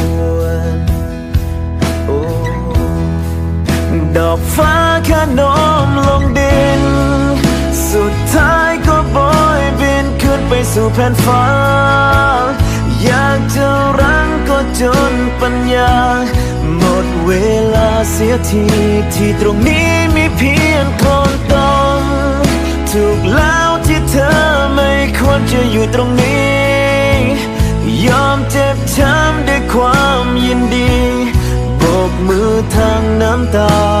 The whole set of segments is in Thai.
ร ดอกฟ้าแค่โน้มลงดิน สุดท้ายก็โบยบินขึ้นไปสู่แผ่นฟ้า อยากจะรังก็จนปัญญา หมดเวลาเสียทีที่ตรงนี้มีเพียงคนตมถูกแล้วที่เธอไม่ควรจะอยู่ตรงนี้ ยอมเจ็บช้ำด้วยความยินดี โบกมือทางน้ำตา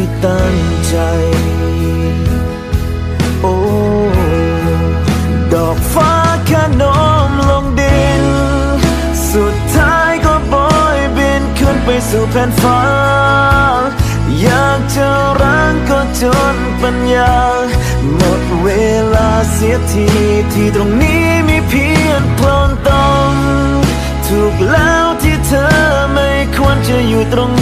ที่ตั้งใจ โอ้ ดอกฟ้าแค่โน้มลงดิน สุดท้ายก็โบยบินขึ้นไปสู่แผ่นฟ้า อยากจะรังก็จนปัญญา หมดเวลาเสียทีที่ตรงนี้มีเพียงโคลนตมถูกแล้วที่เธอไม่ควรจะอยู่ตรง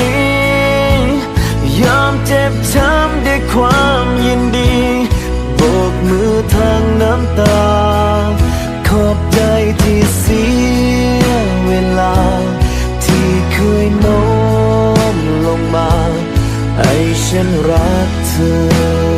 ฉันรักเธอ